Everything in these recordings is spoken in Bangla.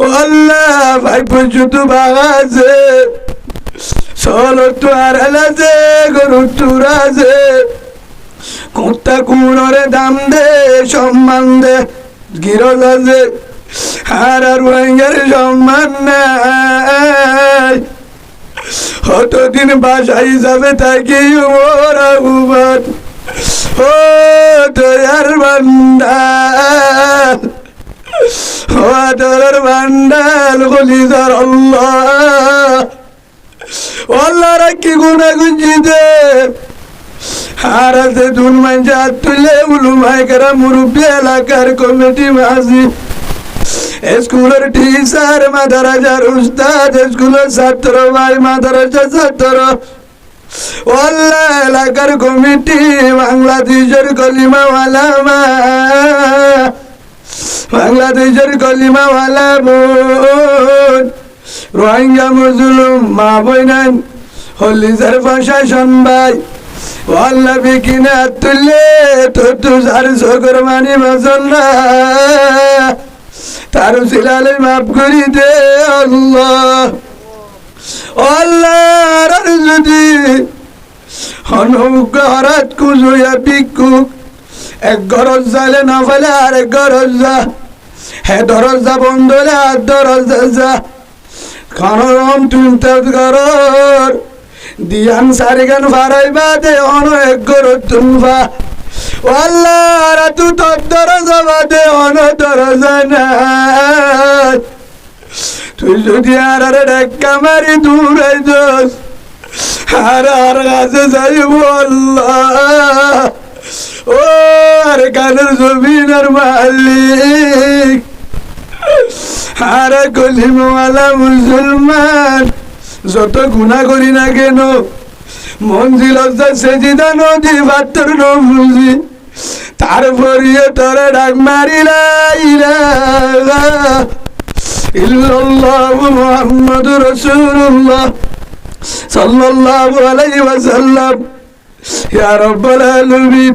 ও আল্লাহ, ভাই পর্যন্ত বাগাছে চলো তো আর আছে গরু চূড়া আছে। কুত্তা কুড়রে দাম দে, সম্মান দে, গিরজ আছে। আর আর রোহিঙ্গার সম্মান নাই। কতদিন বাসায় যাবে তাকে ওরা উমান ও দয়ার বান্দাল ও আদরের বান্দাল কলিজার আল্লাহ। আল্লাহ রাখি গুণা গুঞ্জিতে। হারাতে দুন মাঞ্জা তুলে উলু মাইকেরা মুরব্বী এলাকার কমিটি মাঝি। স্কুলের টিচার মাদারাজার উস্তাদ, স্কুলের ছাত্র ভাই মাদারাজার ছাত্র। ওল্লা এলাকার কমিটি বাংলাদেশের কলিমাওয়ালা মা। বাংলাদেশের কলিমাওয়ালা বোন। রোহিঙ্গা মুসলুম মা বইনান হলিজার প্রশাসন ভাই ওয়াল্লা বিকিনা তুলে তো তুষার শকর মানি মসল্লা তার সিলালে মাফ করি দে আল্লাহ। আল্লাহ যদি অনুগ্রহ হরাত কুজুয়া ভিক্ষুক এক গরজ যালে না ফেলে আর এক গরজ যা হে দরজা বন্ধ হলে আর দরজা যা। খনরম তুলতে গরর। দিয়ান সারিগান ফারাইবা, দে অন এক গরজ তুলবা। আল্লাহ তু তোর দরজা বাদে অন দরজা নাই তুই যদি আর আর ডাক্কা মারি দূরে যাস, আর আর কাছে যাইব আল্লাহ। ও, আর কানের জমিনের মালিক। আর কলিমওয়ালা মুসলমান, যত গুণা করি না কেন, মঞ্জিল সেজিদা নদী পাত্র নবুজি তারপরিয়ে তোরে ডাক মারিলা ইল্লাল্লাহু মুহাম্মাদুর রাসূলুল্লাহ সাল্লাল্লাহু আলাইহি ওয়াসাল্লাম। ইয়া রাব্বাল আলামিন।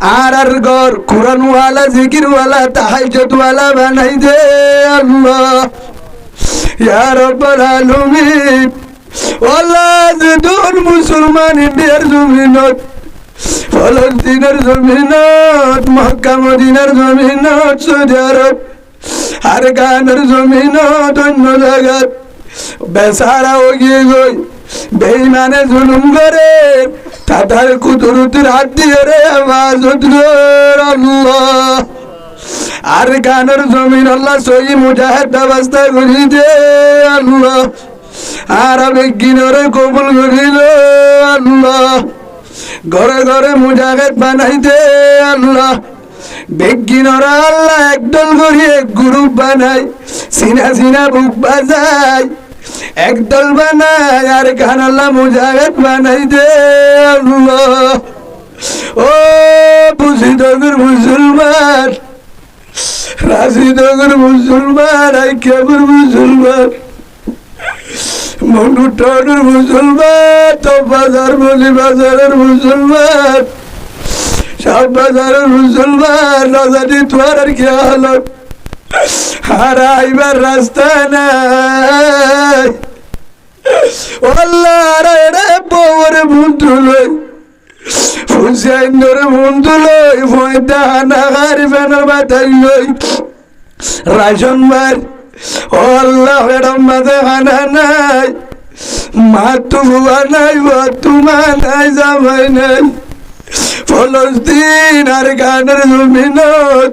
আর আর গর কোরআনওয়ালা, জিকিরওয়ালা, তাহাজ্জুদওয়ালা বানাই দে আল্লাহ। ইয়া রাব্বাল আলামিন। ওয়াল্লা জিদুন মুসলমান ইন্ডিয়ার জমিনত, ফলস্তিনের জমিনত, মক্কা, মদিনার জমিনত, সৌদি আরব আর গানের জমিনত, অন্য জায়গাত বেচারা গিয়ে গই বেইমানে জুলুম করে। তাদের কুদরতের হাত দিয়ে রে আল্লাহ আর গানের জমিন আল্লাহ সহি মুজাহেদ ব্যবস্থা করি দে আর বিজ্ঞানরে কবুল করিল আল্লাহ ঘরে ঘরে মুজাহেদ বানাই দে আল্লাহ বেগিনরা আল্লাহ একদল করি এক গ্রুপ বানাই সিনা সিনা বুক বাজাই একদল বানাই আর আল্লাহ মুজাহিদ বানাই দে ও বুঝি দগর মুসলমান রাশি দগর মুসলমান, আই কেবর মুসলমান। মনু টনের মুসলমান তো বাজার বলি বাজারের মুসলমান। সব বাজারের মুসলমান নজানি তোমার আর কি হালত আর আইবার রাস্তা নাই। আল্লাহ রে বউরে বন্ধু লই, হুসেন বন্ধু লই ফয়দা হানা গারি ফেনার বাতাই লই। রাজন মার আল্লাহ ম্যাডাম মাঝে হানা নাই। মা তু বুয়া নাই তোমা নাই, জামাই নাই। ফলস্তিন আর গানের জমিনত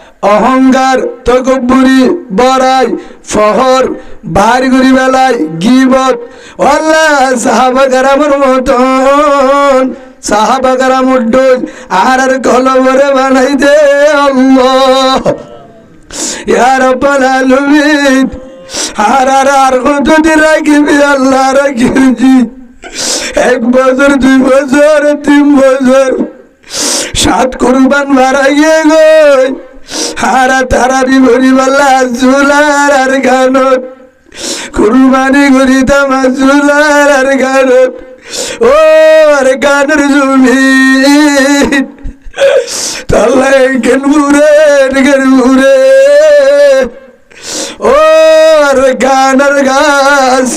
অহংকার, তকব্বুরি, বড়াই, ফহর ভারী করি বেলায় গিবত। আল্লাহ সাহাবাগার আমার মতন সাহাবাগার আমার ডোজ আর আর কলবরে বানাই দে আল্লাহ। ইয়া রব্বাল আলামিন, আর আর আর কতদিন রাখিবি আল্লাহ রাখিবি এক বছর, দুই বছর, তিন বছর, সাত কুরবান মারাইয়ে গই। হারা তারা বিভরি বল্লা জুলার আর গানত। কুরবানি করিতাম জুলার আর গানত। ও, আর গানের জমি। তাল্লা কেন বুড়ে কেন বুড়ে ও, আর গানের গাছ।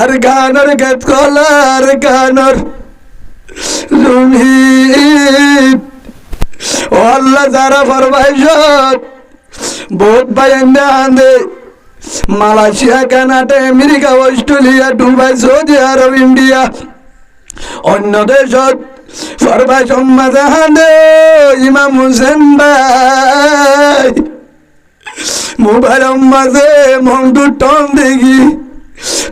আর গানের গাছ কলা আর গানের জমিন আল্লাহ যারা ফরমাইশত বহুত বাইন্দে Andre Malaysia, Canada, America, Australia, Dubai, Saudi Arab, India, অন্য দেশত ফরমাইশন মাঝে হান্দে ইমাম হুসেন ভাই, মোবাইল মাঝে মন্টু টন দেখি,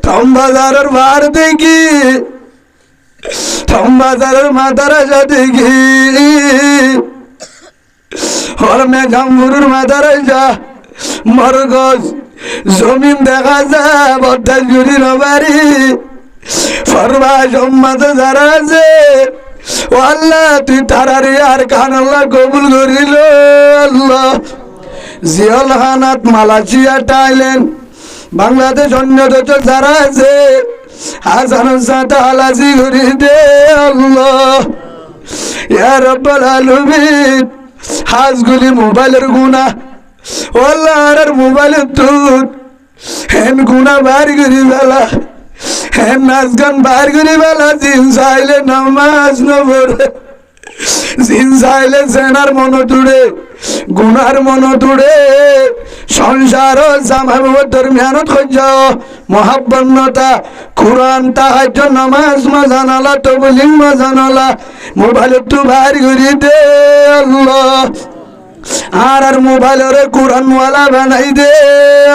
টম বাজারের বার দেখি, টম বাজারের মাদারাসা দেখি। হরমে জাম্বুরুর মাদারাসা মরগজ জমিন দেখা যা বদ্দা জুড়ি নবারি। ফরবা সম্মাতে যারা আছে, ও আল্লাহ, তুই তারারি আর কান আল্লাহ কবুল করিল, আল্লাহ। জিয়ল হানাত মালয়েশিয়া, থাইল্যান্ড, বাংলাদেশ অন্য দেশ যারা আছে, হাসান সাথে আলাসি করি দে আল্লাহ। ইয়া রব্বাল আলামিন হাজগুলি মোবাইলের গুণা আল্লাহ আর মোবাইলের দুধ হেন গুণা বার করি বেলা, হেন নাচ গান বার করি বেলা দিন চাইলে নামাজ নবরে, জিন চাইলে সেনার মন তুড়ে গুনার মন তুড়ে সংসার জামাই বাবার মেহনত খোঁজ মহাব্বন্নতা, কোরআন তাহাজ নামাজ, মাজানালা তবলিং মাজানালা মোবাইল তো ভার করি দে আর আর মোবাইলের কোরআন ওয়ালা বানাই দে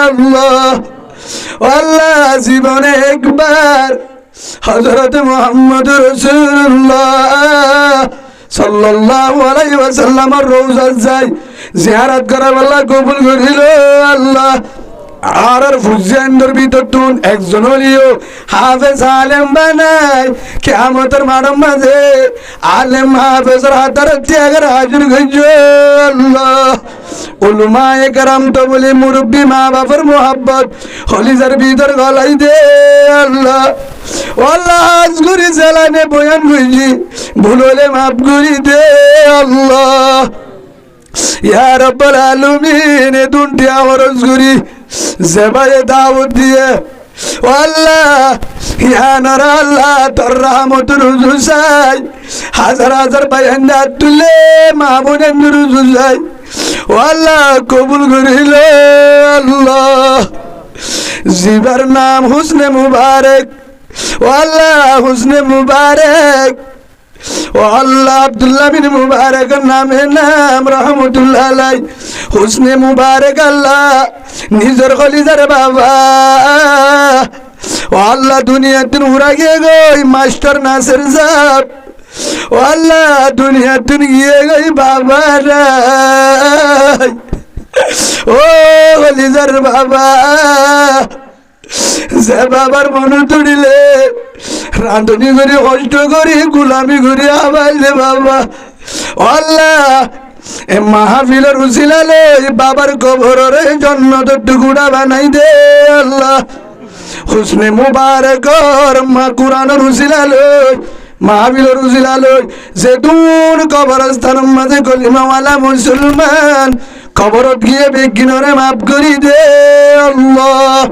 আল্লাহ। জীবনে একবার হজরত মোহাম্মদ রসুল্লাহ সাল্লাল্লাহু আলাইহি ওয়াসাল্লামের রওজা যাই জিয়ারত করার আল্লাহ কবুল করিল আল্লাহ আর আর ফুজিয়ান্দর ভিতর তুন একজন হলিও হাফেজ আলেম বানাই কেমতের মাডম মাঝে আলেম হাফেজর হাতার ত্যাগের হাজির গঞ্জ উলুমায়ে কারাম তো বলে মুরব্বী মা বাবার মোহাব্বত, হলিজার ভিতর গলাই দে আল্লাহ। আল্লাহ আজ গুরি জেলানে বয়ান গুজি ভুল হলে মাফ গুরি দে আল্লাহ। ইয়া রব্বাল আলামিন, এ দুনটি আমার গুরি। জেবায়ে দাওয়াত দিয়ে আল্লাহ, ইয়া আল্লাহ, তোর রহমতের রুজু চাই। হাজার হাজার বাইন্দা তুলে মা বোনের রুজু চাই। আল্লাহ, কবুল করিল, আল্লাহ। জিবার নাম হুসনে মুবারক। আল্লাহ হুসনে মুবারক। ও আল্লাহ আব্দুল্লাহ বিন মুবারকের নামে নাম রহমতুল্লাহ আলাই হুসনে মুবারক আল্লাহ, নিজের কলিজার বাবা। ও আল্লাহ দুনিয়াতে উড়া গিয়ে গই মাস্টার নাসের সাহেব ও আল্লাহ দুনিয়াতে গিয়ে গই বাবা ও কলিজার বাবা। যে বাবার মনে তুলিলে, রাঁধুনি করে কষ্ট করি, গুলামি করে আবাইলে বাবা। আল্লাহ, এ মাহফিলের উচিলালে বাবার কবরের জন্য তো টুকুরা বানাই দে আল্লাহ। হুসনে মুবারকর মা কুরআনের উচিলালে মাহফিলের উচিলালে যে দূর কবরস্থান মাঝে কলিমাওয়ালা মুসলমান, কবরত গিয়ে বেগিনরে মাফ করি দে আল্লাহ।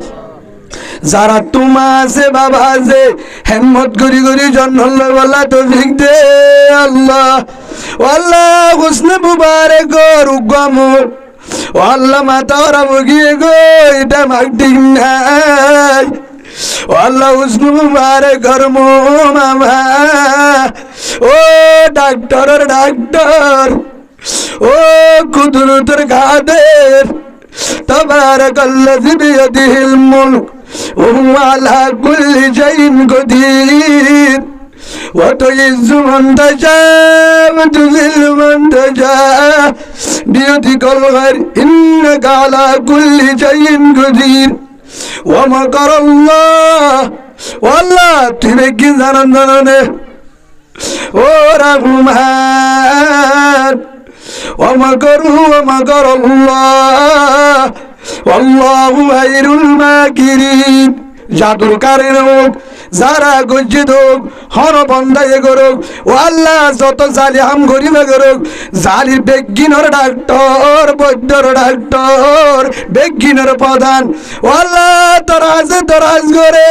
যারা তোমা আছে বাবা আছে হেম্মত করি করি জন্মল বলা তো দে আল্লাহ। আল্লাহ, হুসনে মুবারে গো রুগম আল্লাহ মাতা ওরা বগিয়ে গো, এটা মাগডিং নাই। আল্লাহ, হুসনে মুবারে মো মামা ও ডাক্তার ডাক্তার। ও কুদরতের কাদের তবার কল্লাজি বিয়দিহিল মুলক। وهم على كل شيء قدير وتعز من تشاء وتذل من تشاء بيدك الغير إنك على كل شيء قدير ومكر الله والله تبكي زرندرنه ورحمن ومكروا ومكر الله আল্লাহু খায়রুল মাকিরিন। জাদুকারের হোক যারা গজ্জিত হোক, হর বন্ধাই করুক, ও আল্লাহ যত জালি হাম গরিবে করুক জালির বেগিনর ডাক্তার, বৈদ্যর ডাক্তার, বেগিনর প্রধান, ও আল্লাহ তোর আজ করে।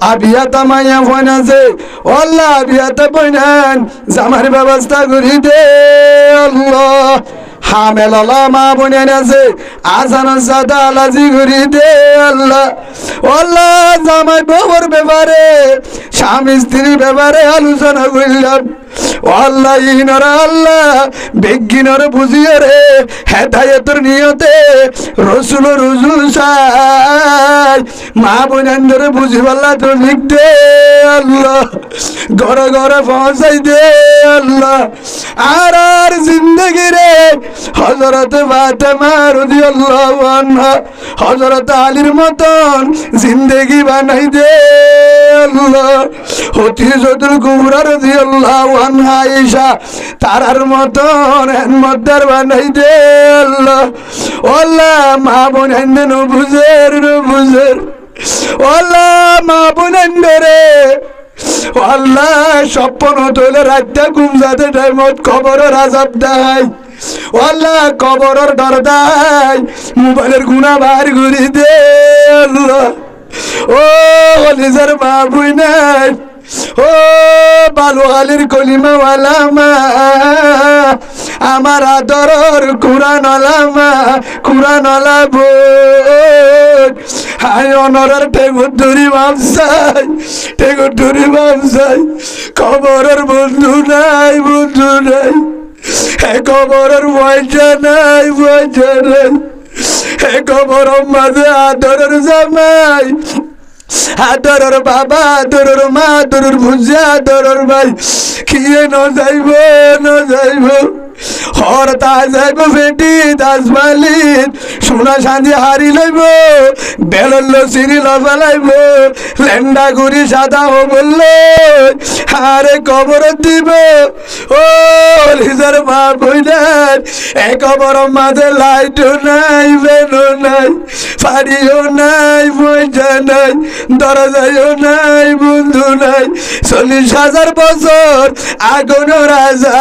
আবিয়াতা মাইয়া ফোন আছে আল্লাহ আবিয়াতা বইনান, জামার ব্যবস্থা করি দে, আল্লাহ। হামেলা মা বোনেন আছে আজান সাদা আলাজি ঘুরি দে, আল্লাহ। আল্লাহ, জামাই বউর ব্যাপারে, স্বামী স্ত্রীর ব্যাপারে আলোচনা করলাম। আল্লাহ ইনর আল্লাহ, বিজ্ঞানর বুঝিয়ে রে, হেদায়তর নিয়তে রসুল রসুল সাই মা বোনেন্দ্র বুঝি পাল্লা তো লিখতে, আল্লাহ, ঘরে ঘরে পৌঁছাই দে আল্লাহ। আর আর জিন্দগি রে হজরত ফাতেমা রাদিয়াল্লাহু আনহা হজরত আলীর মতন জিন্দগি বানাই দে আল্লাহ। হতি যদুল কুবরা রাদিয়াল্লাহু আনহা আয়েশা তারার মতন হেনমদ্দার বানাই দে আল্লাহ। আল্লাহ, মা বোন বুঝের বুঝের। আল্লাহ, মা বোন আল্লাহ, স্বপ্ন তোলে রাতটা ঘুম যাতে টাইমত খবরের আজাব দেয়। আল্লাহ, কবরের ডর দেয় মোবাইলের গুণা বার ঘুরি দে ও নিজের মা বুই নাই ও বালু আলির কলিমাওয়ালা মা, আমার আদরর কুরান মা কুরান বোন হাই অনরের টেগুর ধরি মামসাই টেগুর ধরি মামসাই খবরের বন্ধু নাই বন্ধু নাই। খবরের পয়সা নাই পয়সা নাই। খবর মাঝে আদরের জামাই আদরের বাবা আদরের মা আদরের ভুজা আদরের ভাই। খিয়ে ন যাইব ন যাইব? হর তা যাইব বেটি দাস মালিক সোনা সাঁজি হারি লইব বেলল সিঁড়ি লফালাইব লেন্ডা ঘুরি সাদা ও বলল আরে কবর দিব। ও, লিজার মা বইলেন এ কবর মাঝে লাইট নাই বেনো নাই, ফাড়িও নাই পয়সা নাই, দরজায়ও নাই, বন্ধু নাই। চল্লিশ হাজার বছর আগুন রাজা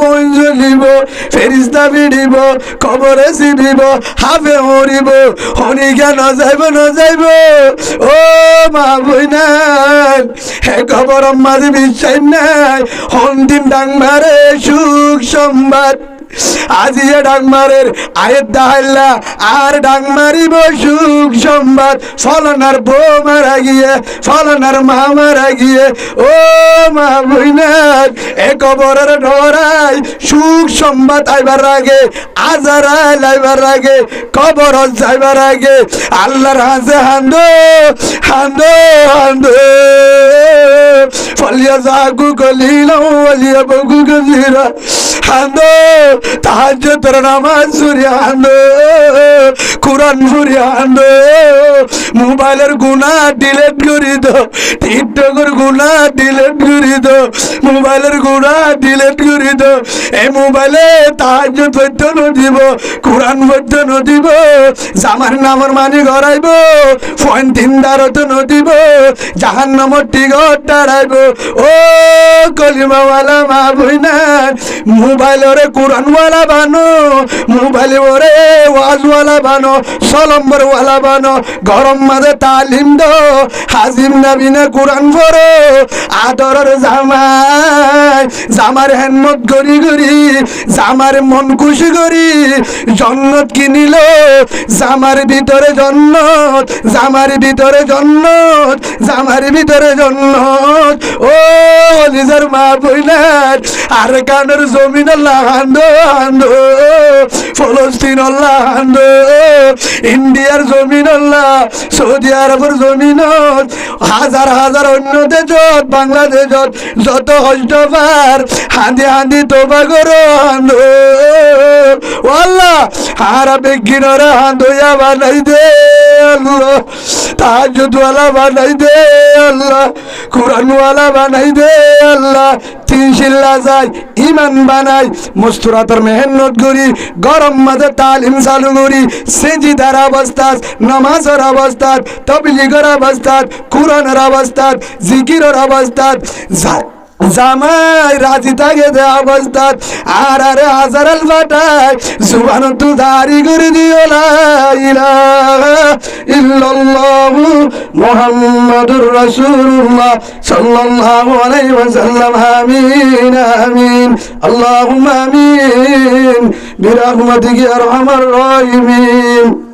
বন জ্বলিব ফেরিস্তা বিড়িব কবরে চিবিব, হাফে মরিব হনিকা নযাইব নযাইব ও মা বইনান হে খবর মাঝে বিশ্বাস নাই হন্দিম ডাংমারে সুখ সংবাদ আজিয়ে ডাং মারের আয়ের দাহাল্লা আর ডাং মারিব সুখ সংবাদ ফলনার বউ মারা গিয়ে ফলনার মা মারা গিয়ে, ও মা বইনার এ কবরের ডরাই সুখ সংবাদ আইবার আগে, আজারা লাইবার আগে, কবর যাইবার আগে, আল্লাহর হাসে হান্দো হান্দো হান্দো। ফলিয়া জাগু গলিলা ওলিয়া বগু গজিরা হান্দো তাহাজ্জুদের নামাজ সুরি হান্দো কুরআন সুরি হান্দো মোবাইলের গুনাহ ডিলিট করে দাও, টিকটকের গুনাহ ডিলিট করে দাও, মোবাইলের গুনাহ ডিলিট করে দাও, এই মোবাইলে তাহাজ্জুদ পড়তে নদিব কুরআন পড়তে নদিব জামার নামর মানি গড়াইব, ফোন তিনদারত নদিব জাহান নামর টিগর টাড়াইব ও কলিমাওয়ালা মা বইনান মোবাইল ওরে কোরআনওয়ালা বানো, মোবাইল ওরে ওয়াজওয়ালা বানো সলম্বর ওয়ালা বানো, গরম মাঝে তালিম দো, হাজিম নাবিনে কোরআন পড়ো, আদরের জামাই, জামার হেনমত গরি গরি জামার মন খুশি করি জন্নত কিনিল জামার ভিতরে জন্নত, জামার ভিতরে জন্নত, জামার ভিতরে জন্নত, ও নিজের মা বইনার আর কানের জমিন লাগান্দো আন্দো ফলস্তিন লাগান্দো ইন্ডিয়ার জমিন সৌদি আরবের জমিনত হাজার হাজার অন্য দেশত, বাংলাদেশত যত পার, হাঁদি হাঁদি তোবা করো আন্দো ওয়াল্লাহ হারা বেগিনরে হাঁদইয়া বানাই দে আল্লাহ তাহাজুদওয়ালা বানাই দে আল্লাহ, কোরআনওয়ালা বানাই দে আল্লাহ। তিন শিল্লা যায়, ইমান বানাই, মস্তুরাতর মেহনত করি, গরম মাঝে তালিম চালু করি, সেজিদার অবস্থাত, নমাজের অবস্থাত, তবলিগের অবস্থাত কুরনের অবস্থাত, জিকিরের অবস্থাত জামাই রাজি থাকে দে অবস্থাত আর আরে হাজার ফাটাই জুবান তু দারি করে দিও ইল্লাল্লাহু মুহাম্মাদুর রাসূলুল্লাহ সাল্লাল্লাহু আলাইহি ওয়াসাল্লাম। আমিন আমিন। আল্লাহুম্মা আমিন। বিরহমাতিকা আরহামার রাহিমিন।